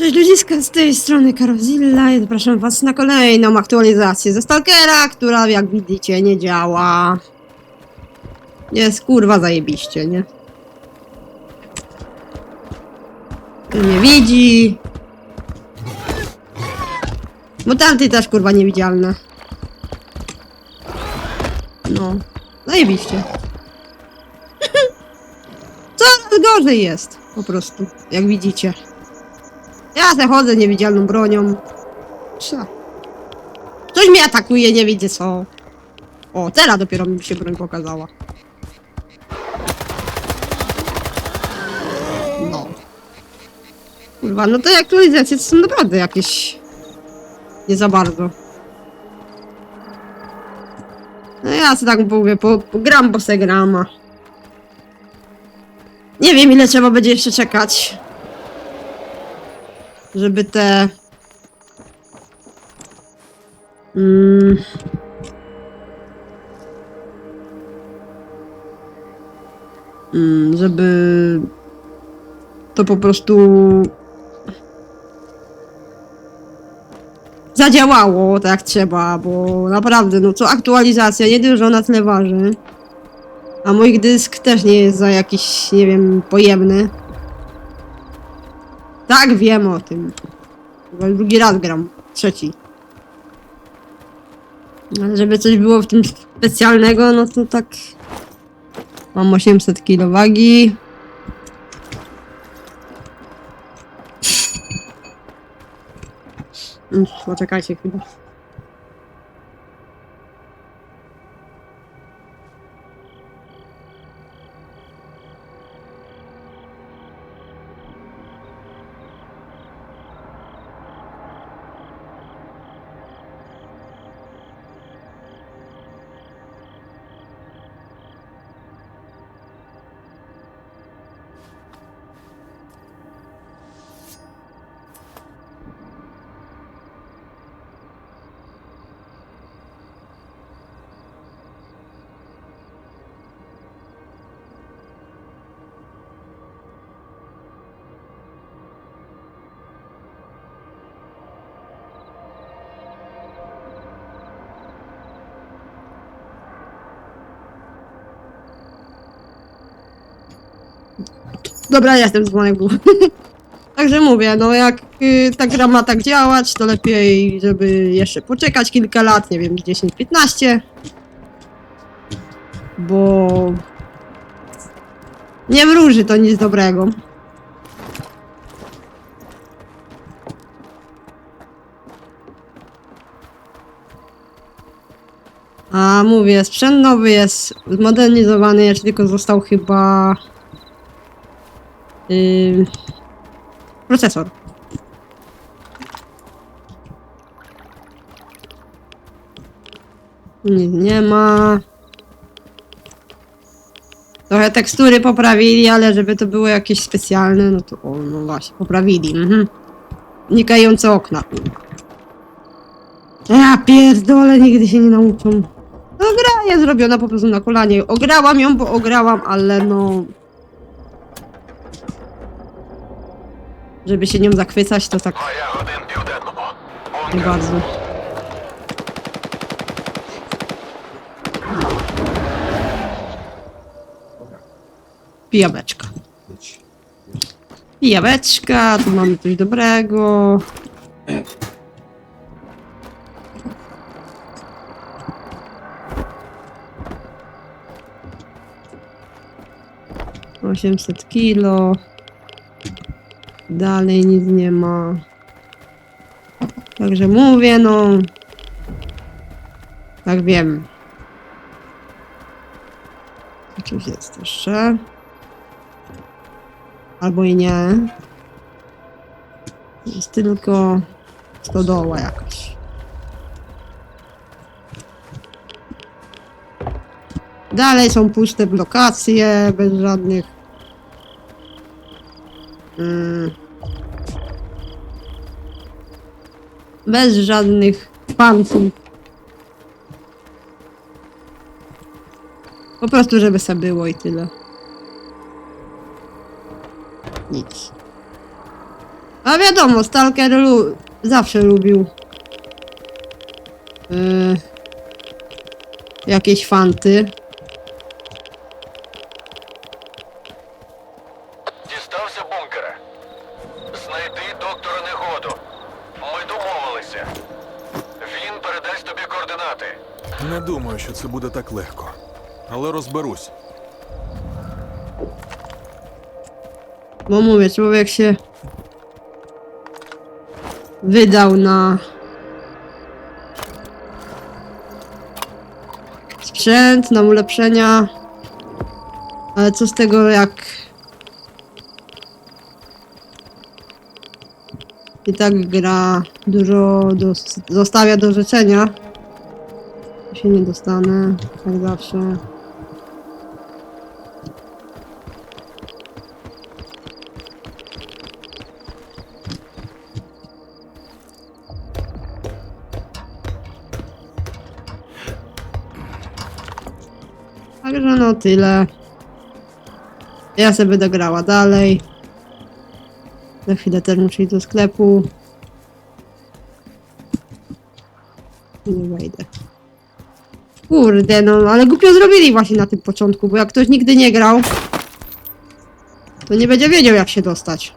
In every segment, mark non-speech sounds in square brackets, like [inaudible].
Cześć ludziska, z tej strony Karozilla i zapraszam was na kolejną aktualizację ze Stalkera, która jak widzicie nie działa. Jest kurwa zajebiście, nie? Nie widzi. Mutanty też kurwa niewidzialne. No, zajebiście. Coraz gorzej jest, po prostu, jak widzicie. Ja se chodzę niewidzialną bronią. Co? Coś mnie atakuje, nie widzę co. O, teraz dopiero mi się broń pokazała. No. Kurwa, no te aktualizacje to są naprawdę jakieś... Nie za bardzo. No ja sobie tak mówię, po, po gram, bo se grama. Nie wiem ile trzeba będzie jeszcze czekać żeby te. Mm, mm, żeby to po prostu zadziałało tak trzeba, bo naprawdę, no co aktualizacja, nie dużo na tyle waży. A mój dysk też nie jest za jakiś, nie wiem, pojemny. Tak, wiem o tym. Chyba drugi raz gram. Trzeci. Ale żeby coś było w tym specjalnego, no to tak... Mam 800 kg wagi. Poczekajcie chwilę. Dobra, jestem dzwonek był. [laughs] Także mówię, no jak y, ta gra ma tak działać, to lepiej, żeby jeszcze poczekać kilka lat, nie wiem, 10-15. Bo nie wróży to nic dobrego. A mówię, sprzęt nowy jest zmodernizowany, jeszcze tylko został chyba Yy, procesor. Nic nie ma. Trochę tekstury poprawili, ale żeby to było jakieś specjalne, no to o, no właśnie, poprawili. Mhm. Nikające okna. Ja pierdolę, nigdy się nie nauczą. No gra jest zrobiona po prostu na kolanie. Ograłam ją, bo ograłam, ale no... Żeby się nią zachwycać, to tak А я один південному. nie bardzo. Pijaweczka. Pijaweczka, tu mamy coś dobrego. Osiemset kilo. Dalej nic nie ma. Także mówię, no. Tak wiem. Coś jest jeszcze. Albo i nie. Jest tylko stodoła jakaś. Dalej są puste blokacje, bez żadnych. Mm, bez żadnych panków. Po prostu, żeby sobie było i tyle. Nic. A wiadomo, Stalker lu zawsze lubił yy, jakieś fanty. буде так легко. Але розберусь. Bo mówię, człowiek się wydał na sprzęt, na ulepszenia. Ale co z tego, jak i tak gra dużo do, zostawia do życzenia. Się nie dostanę, jak zawsze. Także no tyle. Ja sobie będę grała dalej. Za chwilę też muszę iść do sklepu. Nie wejdę. Kurde, no ale głupio zrobili właśnie na tym początku, bo jak ktoś nigdy nie grał, to nie będzie wiedział jak się dostać.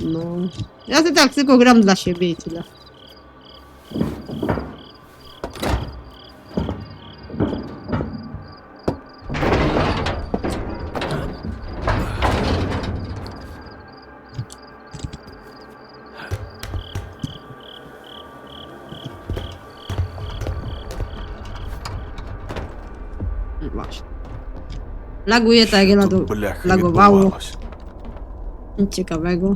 No. Ja to tak tylko gram dla siebie i tyle. Laguje tak, jak ladu... Blech, lagowało. Nic ciekawego.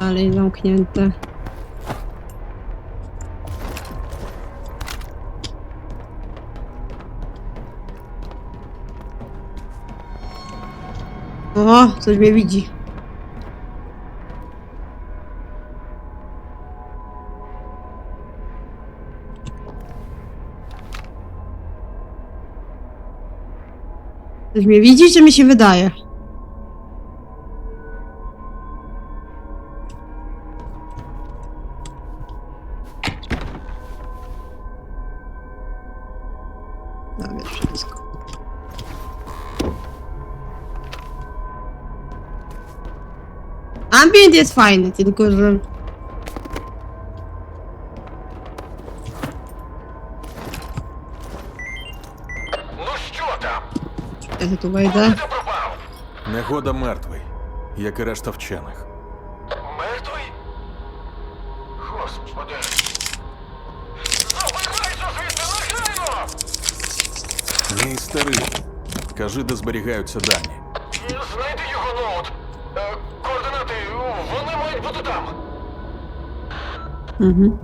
Dalej zamknięte. O, coś mnie widzi. Coś mnie widzi, czy mi się wydaje? Wiesz wszystko. Ambient jest fajny, tylko że... Ну що там? Ja się tu Куди ти пропав? Негода мертвий, як і решта вчених. Мертвий? Господи. Забирайся звідти негайно! Мій старий. Кажи, де зберігаються дані. Знайди його ноут. Е, координати, вони мають бути там. Угу.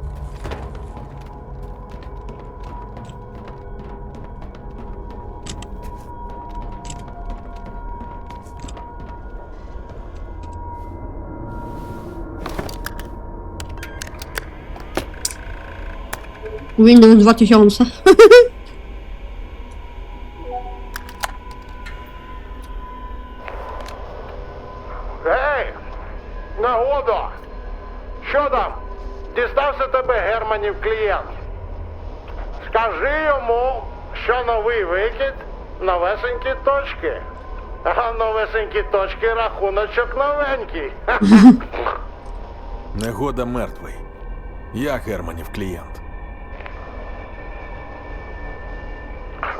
Windows 2000. Що новий викид новесенькі точки. А новесенькі точки рахуночок новенький. Негода мертвий. Я Германів клієнт.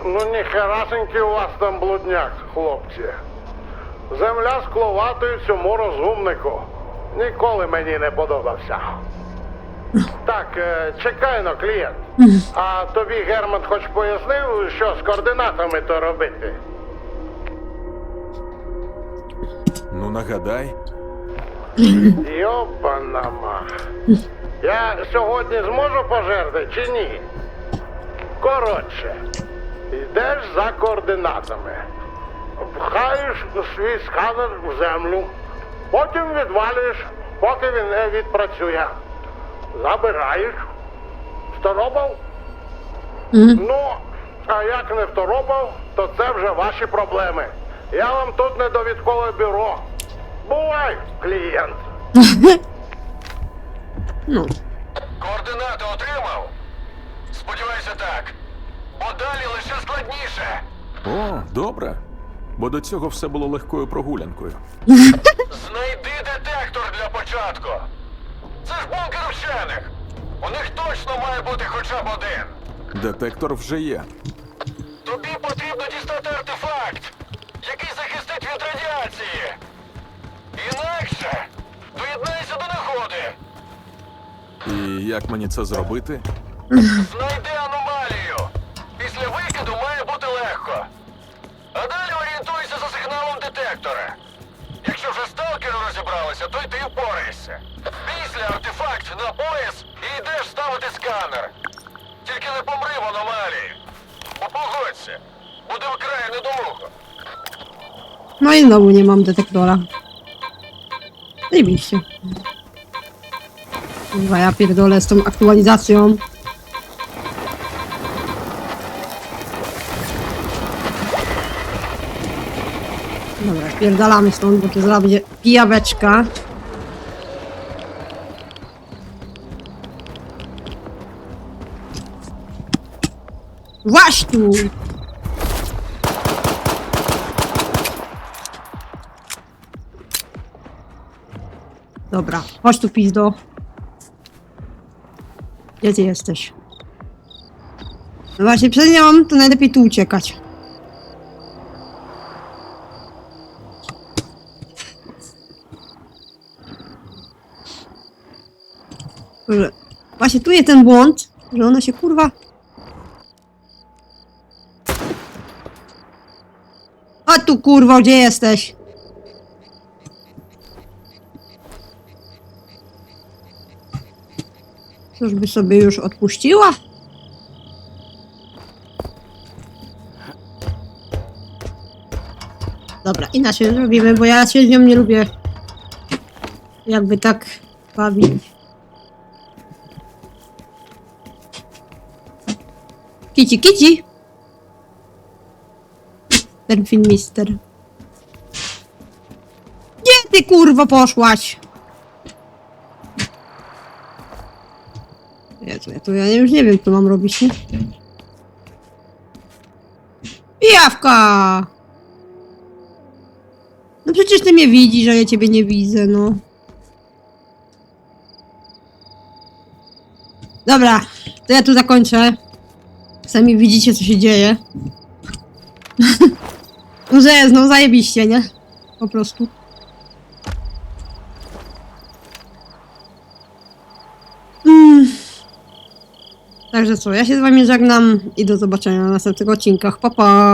Ну ніхерасенький у вас там блудняк, хлопці. Земля скловатою цьому розумнику. Ніколи мені не подобався. Так, е, чекай но, клієнт. А тобі Герман хоч пояснив, що з координатами то робити? Ну нагадай, Йопанама. Я сьогодні зможу пожерти чи ні? Коротше, йдеш за координатами. Пхаєш свій сканер в землю, потім відвалюєш, поки він не відпрацює. Забираєш. Второпав? Ну, а як не второпав, то це вже ваші проблеми. Я вам тут не довідкове бюро. Бувай, клієнт. No. [laughs] Координати отримав? Сподіваюся, так. Бо далі лише складніше. О, добре. Бо до цього все було легкою прогулянкою. Знайди детектор для початку. Це ж бункер вчених. У них точно має бути хоча б один. Детектор вже є. Тобі потрібно дістати артефакт, який захистить від радіації. Інакше доєднайся до нагоди. І як мені це зробити? Знайди аномалію. Після викиду має бути легко. А далі орієнтуйся за сигналом детектора. Якщо вже сталкери розібралися, то й ти впораєшся. Після артефакт на пояс і йдеш ставити сканер. Тільки не помри в аномалії. Бо погодься, буде вкрай недолуго. No i znowu nie mam detektora. Zajebiście. Kurwa, ja pierdolę z tą aktualizacją. Dobra, pierdalamy stąd, bo to zaraz będzie pijaweczka. Tu! Dobra, chodź tu pizdo. Gdzie ty jesteś? No właśnie, przed nią to najlepiej tu uciekać. Właśnie tu jest ten błąd, że ona się kurwa... A tu kurwa, gdzie jesteś? Czyżby sobie już odpuściła? Dobra, inaczej zrobimy, bo ja się z nią nie lubię jakby tak bawić. Kici, kici! Ten filmister. Gdzie ty kurwa poszłaś? Jezu, ja tu ja już nie wiem, co mam robić, nie? Pijawka! No przecież ty mnie widzisz, a ja ciebie nie widzę, no. Dobra, to ja tu zakończę. Sami widzicie, co się dzieje. [laughs] Że jest, no zajebiście, nie? Po prostu. Mm. Także co, ja się z wami żegnam i do zobaczenia na następnych odcinkach. Pa, pa!